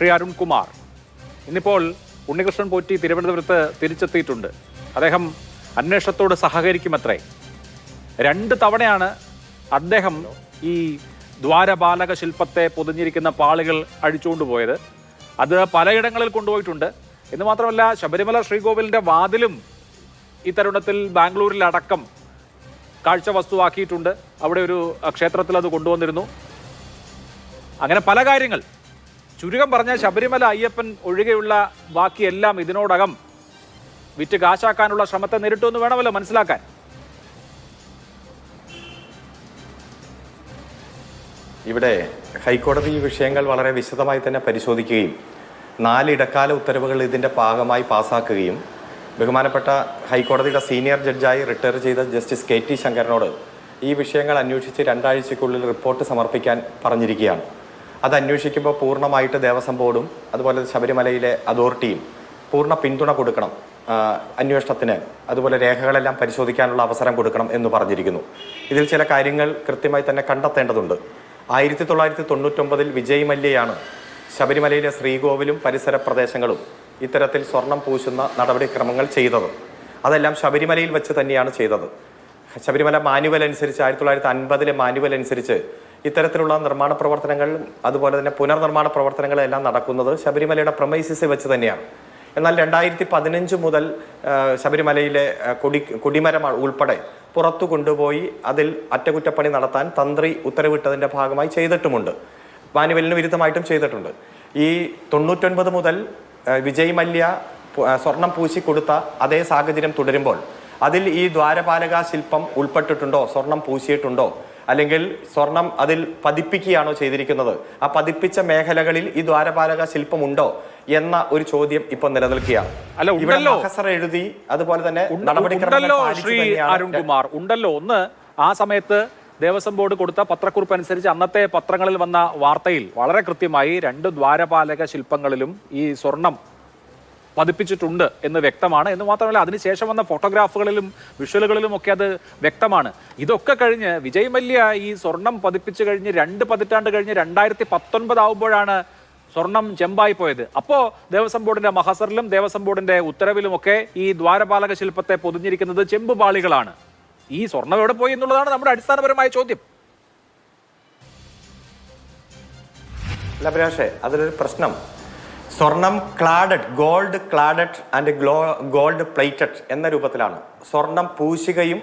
ശ്രീ അരുൺകുമാർ. ഇന്നിപ്പോൾ ഉണ്ണികൃഷ്ണൻ പോറ്റി തിരുവനന്തപുരത്ത് തിരിച്ചെത്തിയിട്ടുണ്ട്. അദ്ദേഹം അന്വേഷണത്തോട് സഹകരിക്കുമത്രേ. രണ്ട് തവണയാണ് അദ്ദേഹം ഈ ദ്വാരപാലക ശില്പത്തെ പൊതിഞ്ഞിരിക്കുന്ന പാളികൾ അഴിച്ചുകൊണ്ടുപോയത് അത് പലയിടങ്ങളിൽ കൊണ്ടുപോയിട്ടുണ്ട്. എന്ന് മാത്രമല്ല ശബരിമല ശ്രീകോവിലിന്റെ വാതിലും ഈ തരുണത്തിൽ ബാംഗ്ലൂരിലടക്കം കാഴ്ച വസ്തുവാക്കിയിട്ടുണ്ട്. അവിടെ ഒരു ക്ഷേത്രത്തിൽ അത് കൊണ്ടുവന്നിരുന്നു. അങ്ങനെ പല കാര്യങ്ങൾ ചുരുക്കം പറഞ്ഞാൽ ശബരിമല അയ്യപ്പൻ ഒഴികെയുള്ള ബാക്കിയെല്ലാം ഇതിനോടകം വിറ്റ് കാശാക്കാനുള്ള ശ്രമത്തെ നേരിട്ടു എന്ന് വേണമല്ലോ മനസ്സിലാക്കാൻ. ഇവിടെ ഹൈക്കോടതി ഈ വിഷയങ്ങൾ വളരെ വിശദമായി തന്നെ പരിശോധിക്കുകയും നാല് ഇടക്കാല ഉത്തരവുകൾ ഇതിന്റെ ഭാഗമായി പാസാക്കുകയും ബഹുമാനപ്പെട്ട ഹൈക്കോടതിയുടെ സീനിയർ ജഡ്ജായി റിട്ടയർ ചെയ്ത ജസ്റ്റിസ് കെ ടി ശങ്കരനോട് ഈ വിഷയങ്ങൾ അന്വേഷിച്ച് രണ്ടാഴ്ചയ്ക്കുള്ളിൽ റിപ്പോർട്ട് സമർപ്പിക്കാൻ പറഞ്ഞിരിക്കുകയാണ്. അത് അന്വേഷിക്കുമ്പോൾ പൂർണമായിട്ട് ദേവസ്വം ബോർഡും അതുപോലെ ശബരിമലയിലെ അതോറിറ്റിയും പൂർണ പിന്തുണ കൊടുക്കണം അന്വേഷണത്തിന് അതുപോലെ രേഖകളെല്ലാം പരിശോധിക്കാനുള്ള അവസരം കൊടുക്കണം എന്ന് പറഞ്ഞിരിക്കുന്നു. ഇതിൽ ചില കാര്യങ്ങൾ കൃത്യമായി തന്നെ കണ്ടെത്തേണ്ടതുണ്ട്. ആയിരത്തി തൊള്ളായിരത്തി തൊണ്ണൂറ്റൊമ്പതിൽ വിജയ് മല്യയാണ് ശബരിമലയിലെ ശ്രീകോവിലും പരിസര പ്രദേശങ്ങളും ഇത്തരത്തിൽ സ്വർണം പൂശുന്ന നടപടിക്രമങ്ങൾ ചെയ്തത്. അതെല്ലാം ശബരിമലയിൽ വെച്ച് തന്നെയാണ് ചെയ്തത്. ശബരിമല മാനുവൽ അനുസരിച്ച് ആയിരത്തി തൊള്ളായിരത്തി അൻപതിലെ മാനുവൽ അനുസരിച്ച് ഇത്തരത്തിലുള്ള നിർമ്മാണ പ്രവർത്തനങ്ങൾ അതുപോലെ തന്നെ പുനർനിർമ്മാണ പ്രവർത്തനങ്ങളെല്ലാം നടക്കുന്നത് ശബരിമലയുടെ പ്രമൈസിസ് വെച്ച് തന്നെയാണ്. എന്നാൽ രണ്ടായിരത്തി പതിനഞ്ച് മുതൽ ശബരിമലയിലെ കൊടി കൊടിമരം ഉൾപ്പെടെ പുറത്തു കൊണ്ടുപോയി അതിൽ അറ്റകുറ്റപ്പണി നടത്താൻ തന്ത്രി ഉത്തരവിട്ടതിന്റെ ഭാഗമായി ചെയ്തിട്ടുമുണ്ട്. മാനുവലിന് വിരുദ്ധമായിട്ടും ചെയ്തിട്ടുണ്ട്. ഈ തൊണ്ണൂറ്റൊൻപത് മുതൽ വിജയ് മല്യ സ്വർണം പൂശി കൊടുത്ത അതേ സാഹചര്യം തുടരുമ്പോൾ അതിൽ ഈ ദ്വാരപാലക ശില്പം ഉൾപ്പെട്ടിട്ടുണ്ടോ സ്വർണം പൂശിയിട്ടുണ്ടോ അല്ലെങ്കിൽ സ്വർണം അതിൽ പതിപ്പിക്കുകയാണോ ചെയ്തിരിക്കുന്നത്? ആ പതിപ്പിച്ച മേഖലകളിൽ ഈ ദ്വാരപാലക ശില്പമുണ്ടോ എന്ന ഒരു ചോദ്യം ഇപ്പൊ നിലനിൽക്കുകയാണ്. അല്ല, ഉണ്ടല്ലോ. മഹസർ എഴുതി അതുപോലെ തന്നെ ഉണ്ടല്ലോ ശ്രീ അരുൺകുമാർ. ഉണ്ടല്ലോ. ഒന്ന് ആ സമയത്ത് ദേവസ്വം ബോർഡ് കൊടുത്ത പത്രക്കുറിപ്പ് അനുസരിച്ച് അന്നത്തെ പത്രങ്ങളിൽ വന്ന വാർത്തയിൽ വളരെ കൃത്യമായി രണ്ട് ദ്വാരപാലക ശില്പങ്ങളിലും ഈ സ്വർണം പതിപ്പിച്ചിട്ടുണ്ട് എന്ന് വ്യക്തമാണ്. എന്ന് മാത്രമല്ല അതിനുശേഷം വന്ന ഫോട്ടോഗ്രാഫുകളിലും വിഷ്വലുകളിലും ഒക്കെ അത് വ്യക്തമാണ്. ഇതൊക്കെ കഴിഞ്ഞ് വിജയ് മല്യ ഈ സ്വർണം പതിപ്പിച്ചു കഴിഞ്ഞ് രണ്ട് പതിറ്റാണ്ട് കഴിഞ്ഞ് രണ്ടായിരത്തി പത്തൊൻപത് ആവുമ്പോഴാണ് സ്വർണം ചെമ്പായി പോയത്. അപ്പോൾ ദേവസ്വം ബോർഡിന്റെ മഹസറിലും ദേവസ്വം ബോർഡിന്റെ ഉത്തരവിലുമൊക്കെ ഈ ദ്വാരപാലക ശില്പത്തെ പൊതിഞ്ഞിരിക്കുന്നത് ചെമ്പ് പാളികളാണ് ഈ സ്വർണം എവിടെ പോയി എന്നുള്ളതാണ് നമ്മുടെ അടിസ്ഥാനപരമായ ചോദ്യം. അല്ല അഭിലാഷേ അതിലൊരു പ്രശ്നം. സ്വർണം cladded gold cladded and glow gold plated എന്ന രൂപത്തിലാണ്. സ്വർണം പൂശുകയും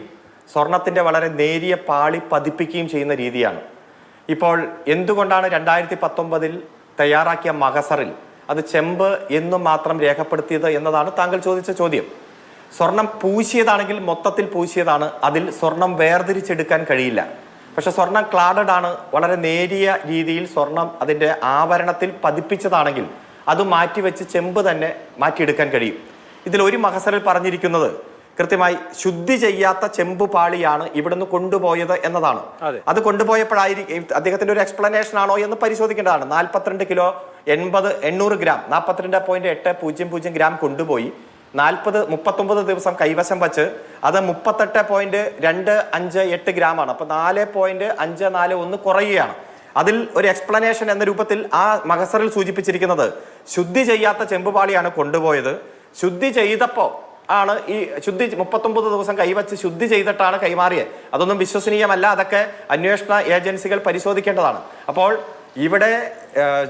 സ്വർണത്തിന്റെ വളരെ നേരിയ പാളി പതിപ്പിക്കുകയും ചെയ്യുന്ന രീതിയാണ്. ഇപ്പോൾ എന്തുകൊണ്ടാണ് രണ്ടായിരത്തി പത്തൊമ്പതിൽ തയ്യാറാക്കിയ മഹസറിൽ അത് ചെമ്പ് എന്നും മാത്രം രേഖപ്പെടുത്തിയത് എന്നതാണ് താങ്കൾ ചോദിച്ച ചോദ്യം. സ്വർണം പൂശിയതാണെങ്കിൽ മൊത്തത്തിൽ പൂശിയതാണ് അതിൽ സ്വർണം വേർതിരിച്ചെടുക്കാൻ കഴിയില്ല. പക്ഷെ സ്വർണം ക്ലാഡഡ് ആണ് വളരെ നേരിയ രീതിയിൽ സ്വർണം അതിന്റെ ആവരണത്തിൽ പതിപ്പിച്ചതാണെങ്കിൽ അത് മാറ്റിവെച്ച് ചെമ്പ് തന്നെ മാറ്റിയെടുക്കാൻ കഴിയും. ഇതിൽ ഒരു മഹസറിൽ പറഞ്ഞിരിക്കുന്നത് കൃത്യമായി ശുദ്ധി ചെയ്യാത്ത ചെമ്പ് പാളിയാണ് ഇവിടുന്ന് കൊണ്ടുപോയത് എന്നതാണ്. അതെ. കൊണ്ടുപോയപ്പോഴായിരിക്കും അദ്ദേഹത്തിന്റെ ഒരു എക്സ്പ്ലനേഷൻ ആണോ എന്ന് പരിശോധിക്കേണ്ടതാണ്. നാൽപ്പത്തിരണ്ട് കിലോ എൺപത് എണ്ണൂറ് ഗ്രാം നാൽപ്പത്തിരണ്ട് പോയിന്റ് എട്ട് പൂജ്യം പൂജ്യം ഗ്രാം കൊണ്ടുപോയി. നാൽപ്പത് മുപ്പത്തൊമ്പത് ദിവസം കൈവശം വച്ച് അത് മുപ്പത്തെട്ട് പോയിന്റ് രണ്ട് അഞ്ച് എട്ട് ഗ്രാം ആണ് അപ്പൊ നാല് പോയിന്റ് അഞ്ച് നാല് ഒന്ന് കുറയുകയാണ്. അതിൽ ഒരു എക്സ്പ്ലനേഷൻ എന്ന രൂപത്തിൽ ആ മഹസറിൽ സൂചിപ്പിച്ചിരിക്കുന്നത് ശുദ്ധി ചെയ്യാത്ത ചെമ്പുപാളിയാണ് കൊണ്ടുപോയത്. ശുദ്ധി ചെയ്തപ്പോൾ ആണ് ഈ ശുദ്ധി മുപ്പത്തൊമ്പത് ദിവസം കൈവച്ച് ശുദ്ധി ചെയ്തിട്ടാണ് കൈമാറിയത്. അതൊന്നും വിശ്വസനീയമല്ല. അതൊക്കെ അന്വേഷണ ഏജൻസികൾ പരിശോധിക്കേണ്ടതാണ്. അപ്പോൾ ഇവിടെ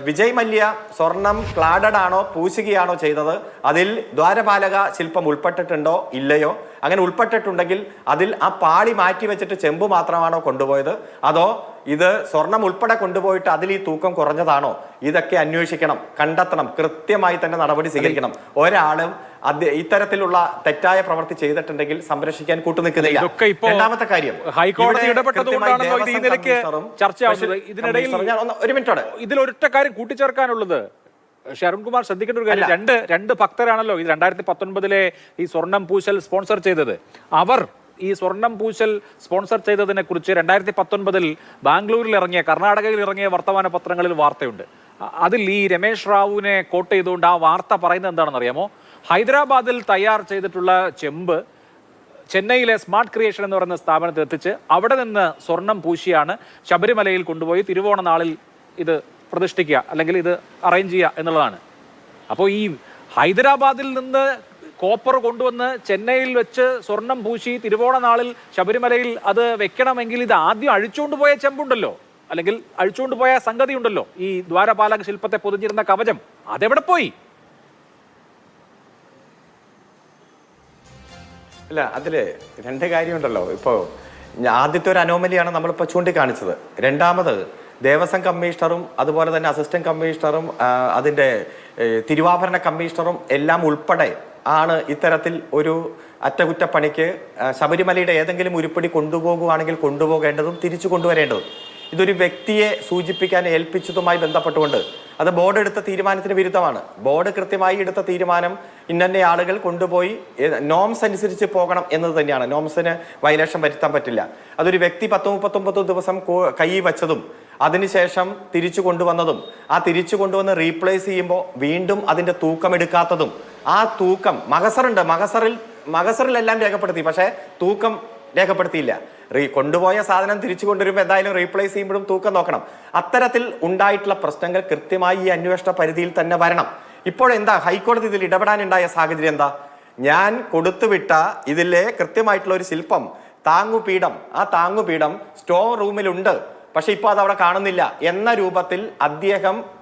വിജയ് മല്യ സ്വർണം ക്ലാഡഡ് ആണോ പൂശുകയാണോ ചെയ്തത്? അതിൽ ദ്വാരപാലക ശില്പം ഉൾപ്പെട്ടിട്ടുണ്ടോ? ഇല്ലയോ? അങ്ങനെ ഉൾപ്പെട്ടിട്ടുണ്ടെങ്കിൽ അതിൽ ആ പാളി മാറ്റി വെച്ചിട്ട് ചെമ്പ് മാത്രമാണോ കൊണ്ടുപോയത്? അതോ ഇത് സ്വർണം ഉൾപ്പെടെ കൊണ്ടുപോയിട്ട് അതിൽ ഈ തൂക്കം കുറഞ്ഞതാണോ? ഇതൊക്കെ അന്വേഷിക്കണം കണ്ടെത്തണം കൃത്യമായി തന്നെ നടപടി സ്വീകരിക്കണം. ഒരാളും ഇത്തരത്തിലുള്ള തെറ്റായ പ്രവൃത്തി ചെയ്തിട്ടുണ്ടെങ്കിൽ സംരക്ഷിക്കാൻ കൂട്ടുനിൽക്കുന്നില്ല. രണ്ടാമത്തെ കാര്യം ഹൈക്കോടതി ഇത് ഈ നിലയ്ക്ക് ചർച്ചയാവുന്നത്. ഇതിനിടയിൽ ഒരു മിനിറ്റോടെ ഒരൊറ്റ കാര്യം കൂട്ടിച്ചേർക്കാനുള്ളത്. ശരൺകുമാർ ശ്രദ്ധിക്കേണ്ട ഒരു കാര്യം രണ്ട് രണ്ട് ഭക്തരാണല്ലോ ഇത് രണ്ടായിരത്തി പത്തൊൻപതിലെ ഈ സ്വർണം പൂശൽ സ്പോൺസർ ചെയ്തത്. അവർ ഈ സ്വർണം പൂശൽ സ്പോൺസർ ചെയ്തതിനെ കുറിച്ച് രണ്ടായിരത്തി പത്തൊൻപതിൽ ബാംഗ്ലൂരിൽ ഇറങ്ങിയ കർണാടകയിൽ ഇറങ്ങിയ വർത്തമാന പത്രങ്ങളിൽ വാർത്തയുണ്ട്. അതിൽ ഈ രമേശ് റാവുവിനെ കോട്ട് ചെയ്തുകൊണ്ട് ആ വാർത്ത പറയുന്നത് എന്താണെന്ന് അറിയാമോ ഹൈദരാബാദിൽ തയ്യാർ ചെയ്തിട്ടുള്ള ചെമ്പ് ചെന്നൈയിലെ സ്മാർട്ട് ക്രിയേഷൻ എന്ന് പറയുന്ന സ്ഥാപനത്തിൽ എത്തിച്ച് അവിടെ നിന്ന് സ്വർണം പൂശിയാണ് ശബരിമലയിൽ കൊണ്ടുപോയി തിരുവോണ നാളിൽ ഇത് പ്രതിഷ്ഠിക്കുക അല്ലെങ്കിൽ ഇത് അറേഞ്ച് ചെയ്യുക എന്നുള്ളതാണ്. അപ്പോൾ ഈ ഹൈദരാബാദിൽ നിന്ന് കോപ്പർ കൊണ്ടുവന്ന് ചെന്നൈയിൽ വെച്ച് സ്വർണം പൂശി തിരുവോണ നാളിൽ ശബരിമലയിൽ അത് വെക്കണമെങ്കിൽ ഇത് ആദ്യം അഴിച്ചുകൊണ്ട് പോയ ചെമ്പുണ്ടല്ലോ. അല്ലെങ്കിൽ അഴിച്ചുകൊണ്ട് പോയ സംഗതി ഉണ്ടല്ലോ ഈ ദ്വാരപാലക ശില്പത്തെ പൊതിഞ്ഞിരുന്ന കവചം. അതെവിടെ പോയി? അല്ല അതിൽ രണ്ട് കാര്യമുണ്ടല്ലോ. ഇപ്പോ ആദ്യത്തെ ഒരു അനോമലിയാണ് നമ്മളിപ്പോൾ ചൂണ്ടിക്കാണിച്ചത്. രണ്ടാമത് ദേവസ്വം കമ്മീഷണറും അതുപോലെ തന്നെ അസിസ്റ്റന്റ് കമ്മീഷണറും അതിന്റെ തിരുവാഭരണ കമ്മീഷണറും എല്ലാം ഉൾപ്പെടെ ആണ് ഇത്തരത്തിൽ ഒരു അറ്റകുറ്റപ്പണിക്ക് ശബരിമലയുടെ ഏതെങ്കിലും ഉരുപ്പടി കൊണ്ടുപോകുവാണെങ്കിൽ കൊണ്ടുപോകേണ്ടതും തിരിച്ചു കൊണ്ടുവരേണ്ടതും. ഇതൊരു വ്യക്തിയെ സൂചിപ്പിക്കാൻ ഏൽപ്പിച്ചതുമായി ബന്ധപ്പെട്ടുകൊണ്ട് അത് ബോർഡ് എടുത്ത തീരുമാനത്തിന് വിരുദ്ധമാണ്. ബോർഡ് കൃത്യമായി എടുത്ത തീരുമാനം ഇന്നെ ആളുകൾ കൊണ്ടുപോയി നോംസ് അനുസരിച്ച് പോകണം എന്നത് തന്നെയാണ്. നോംസിന് വയലേഷൻ വരുത്താൻ പറ്റില്ല. അതൊരു വ്യക്തി പത്ത് മുപ്പത്തൊമ്പത് ദിവസം കോ- വച്ചതും അതിനുശേഷം തിരിച്ചു കൊണ്ടുവന്നതും ആ തിരിച്ചു കൊണ്ടുവന്ന് റീപ്ലേസ് ചെയ്യുമ്പോൾ വീണ്ടും അതിന്റെ തൂക്കം എടുക്കാത്തതും ആ തൂക്കം മകസറുണ്ട് മകസറിൽ മകസറിലെല്ലാം രേഖപ്പെടുത്തി. പക്ഷേ തൂക്കം രേഖപ്പെടുത്തിയില്ല. റീ കൊണ്ടുപോയ സാധനം തിരിച്ചു കൊണ്ടുവരുമ്പോൾ എന്തായാലും റീപ്ലേസ് ചെയ്യുമ്പോഴും തൂക്കം നോക്കണം. അത്തരത്തിൽ ഉണ്ടായിട്ടുള്ള പ്രശ്നങ്ങൾ കൃത്യമായി ഈ അന്വേഷണ പരിധിയിൽ തന്നെ വരണം. ഇപ്പോഴെന്താ ഹൈക്കോടതി ഇതിൽ ഇടപെടാനുണ്ടായ സാഹചര്യം എന്താ? ഞാൻ കൊടുത്തുവിട്ട ഇതിലെ കൃത്യമായിട്ടുള്ള ഒരു ശില്പം താങ്ങുപീഠം. ആ താങ്ങുപീഠം സ്റ്റോർ റൂമിലുണ്ട്. പക്ഷെ ഇപ്പോൾ അത് അവിടെ കാണുന്നില്ല. എന്ന രൂപത്തിൽ അദ്ദേഹം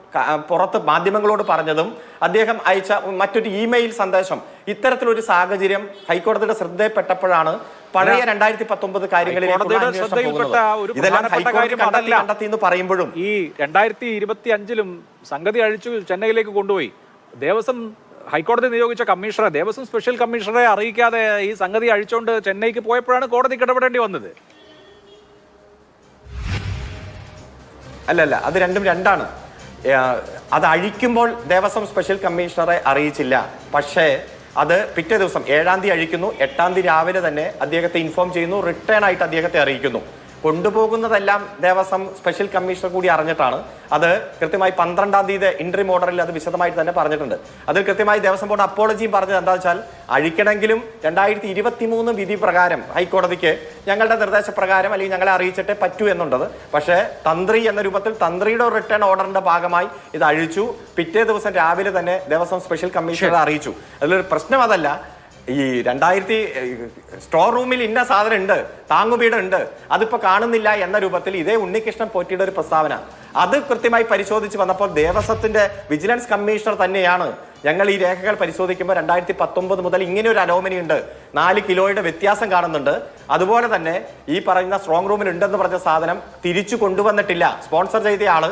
പുറത്ത് മാധ്യമങ്ങളോട് പറഞ്ഞതും അദ്ദേഹം അയച്ച മറ്റൊരു ഇമെയിൽ സന്ദേശം. ഇത്തരത്തിലൊരു സാഹചര്യം ഹൈക്കോടതിയുടെ ശ്രദ്ധയിൽപ്പെട്ടപ്പോഴാണ് പഴയ രണ്ടായിരത്തി പത്തൊമ്പത് കാര്യങ്ങളിൽ ഇതെല്ലാം ഹൈക്കോടതി കണ്ടെത്തി എന്ന് പറയുമ്പോഴും ഈ രണ്ടായിരത്തി ഇരുപത്തി അഞ്ചിലും സംഗതി അഴിച്ചു ചെന്നൈയിലേക്ക് കൊണ്ടുപോയി. ദേവസ്വം ഹൈക്കോടതി നിയോഗിച്ച കമ്മീഷണറെ ദേവസ്വം സ്പെഷ്യൽ കമ്മീഷണറെ അറിയിക്കാതെ ഈ സംഗതി അഴിച്ചുകൊണ്ട് ചെന്നൈക്ക് പോയപ്പോഴാണ് കോടതി ഇടപെടേണ്ടി വന്നത്. അല്ലല്ല അത് രണ്ടും രണ്ടാണ്. അത് അഴിക്കുമ്പോൾ ദേവസ്വം സ്പെഷ്യൽ കമ്മീഷണറെ അറിയിച്ചില്ല. പക്ഷേ അത് പിറ്റേ ദിവസം ഏഴാം തീയതി അഴിക്കുന്നു. എട്ടാം തീയതി രാവിലെ തന്നെ അദ്ദേഹത്തെ ഇൻഫോം ചെയ്യുന്നു. റിട്ടേൺ ആയിട്ട് അദ്ദേഹത്തെ അറിയിക്കുന്നു. കൊണ്ടുപോകുന്നതെല്ലാം ദേവസ്വം സ്പെഷ്യൽ കമ്മീഷണർ കൂടി അറിഞ്ഞിട്ടാണ്. അത് കൃത്യമായി പന്ത്രണ്ടാം തീയതി ഇൻട്രി ഓർഡറിൽ അത് വിശദമായിട്ട് തന്നെ പറഞ്ഞിട്ടുണ്ട്. അതിൽ കൃത്യമായി ദേവസ്വം ബോർഡ് അപ്പോളജിയും പറഞ്ഞത് എന്താ വെച്ചാൽ അഴിക്കണമെങ്കിലും രണ്ടായിരത്തി ഇരുപത്തി മൂന്ന് വിധി പ്രകാരം ഹൈക്കോടതിക്ക് ഞങ്ങളുടെ നിർദ്ദേശപ്രകാരം അല്ലെങ്കിൽ ഞങ്ങളെ അറിയിച്ചിട്ടേ പറ്റൂ എന്നുള്ളത് പക്ഷേ തന്ത്രി എന്ന രൂപത്തിൽ തന്ത്രിയുടെ റിട്ടേൺ ഓർഡറിന്റെ ഭാഗമായി ഇത് അഴിച്ചു. പിറ്റേ ദിവസം രാവിലെ തന്നെ ദേവസ്വം സ്പെഷ്യൽ കമ്മീഷണറെ അറിയിച്ചു. അതിലൊരു പ്രശ്നം അതല്ല. ഈ രണ്ടായിരത്തി സ്റ്റോർ റൂമിൽ ഇന്ന സാധനം ഉണ്ട് താങ്ങുപീഠം ഉണ്ട് അതിപ്പോ കാണുന്നില്ല എന്ന രൂപത്തിൽ ഇതേ ഉണ്ണികൃഷ്ണൻ പോറ്റിയുടെ ഒരു പ്രസ്താവന. അത് കൃത്യമായി പരിശോധിച്ച് വന്നപ്പോൾ ദേവസ്വത്തിന്റെ വിജിലൻസ് കമ്മീഷണർ തന്നെയാണ് ഞങ്ങൾ ഈ രേഖകൾ പരിശോധിക്കുമ്പോൾ രണ്ടായിരത്തി പത്തൊമ്പത് മുതൽ ഇങ്ങനെ ഒരു അലോമനി ഉണ്ട്. നാല് കിലോയുടെ വ്യത്യാസം കാണുന്നുണ്ട്. അതുപോലെ തന്നെ ഈ പറയുന്ന സ്ട്രോങ് റൂമിൽ ഉണ്ടെന്ന് പറഞ്ഞ സാധനം തിരിച്ചു കൊണ്ടുവന്നിട്ടില്ല. സ്പോൺസർ ചെയ്ത ആൾ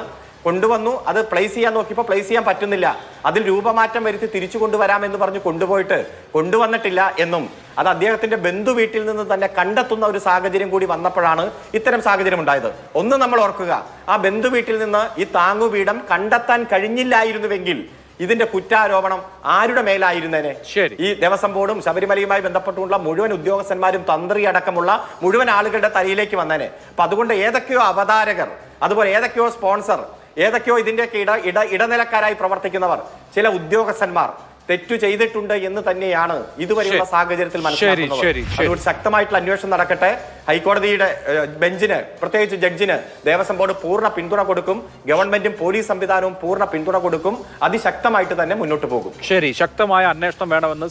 കൊണ്ടുവന്നു. അത് പ്ലേസ് ചെയ്യാൻ നോക്കിയപ്പോൾ പ്ലേസ് ചെയ്യാൻ പറ്റുന്നില്ല. അതിൽ രൂപമാറ്റം വരുത്തി തിരിച്ചു കൊണ്ടുവരാമെന്ന് പറഞ്ഞ് കൊണ്ടുപോയിട്ട് കൊണ്ടുവന്നിട്ടില്ല എന്നും അത് അദ്ദേഹത്തിന്റെ ബന്ധു വീട്ടിൽ നിന്ന് തന്നെ കണ്ടെത്തുന്ന ഒരു സാഹചര്യം കൂടി വന്നപ്പോഴാണ് ഇത്തരം സാഹചര്യം ഉണ്ടായത്. ഒന്ന് നമ്മൾ ഓർക്കുക ആ ബന്ധു വീട്ടിൽ നിന്ന് ഈ താങ്ങുപീഠം കണ്ടെത്താൻ കഴിഞ്ഞില്ലായിരുന്നുവെങ്കിൽ ഇതിന്റെ കുറ്റാരോപണം ആരുടെ മേലായിരുന്നേനെ? ശരി. ഈ ദേവസ്വം ബോർഡും ശബരിമലയുമായി ബന്ധപ്പെട്ടുള്ള മുഴുവൻ ഉദ്യോഗസ്ഥന്മാരും തന്ത്രി അടക്കമുള്ള മുഴുവൻ ആളുകളുടെ തലയിലേക്ക് വന്നേനെ. അപ്പൊ അതുകൊണ്ട് ഏതൊക്കെയോ അവതാരകർ അതുപോലെ ഏതൊക്കെയോ സ്പോൺസർ ഏതൊക്കെയോ ഇതിന്റെയൊക്കെ ഇട ഇട ഇടനിലക്കാരായി പ്രവർത്തിക്കുന്നവർ ചില ഉദ്യോഗസ്ഥന്മാർ തെറ്റു ചെയ്തിട്ടുണ്ട് എന്ന് തന്നെയാണ് ഇതുവരെയുള്ള. സാഹചര്യത്തിൽ മനസ്സിലാക്കുന്നത്. അതുകൊണ്ട് ശക്തമായിട്ടുള്ള അന്വേഷണം നടക്കട്ടെ. ഹൈക്കോടതിയുടെ ബെഞ്ചിന് പ്രത്യേകിച്ച് ജഡ്ജിന് ദേവസ്വം ബോർഡ് പൂർണ പിന്തുണ കൊടുക്കും. ഗവൺമെന്റും പോലീസ് സംവിധാനവും പൂർണ പിന്തുണ കൊടുക്കും. അതിശക്തമായിട്ട് തന്നെ മുന്നോട്ട് പോകും. ശരി ശക്തമായ അന്വേഷണം വേണമെന്ന്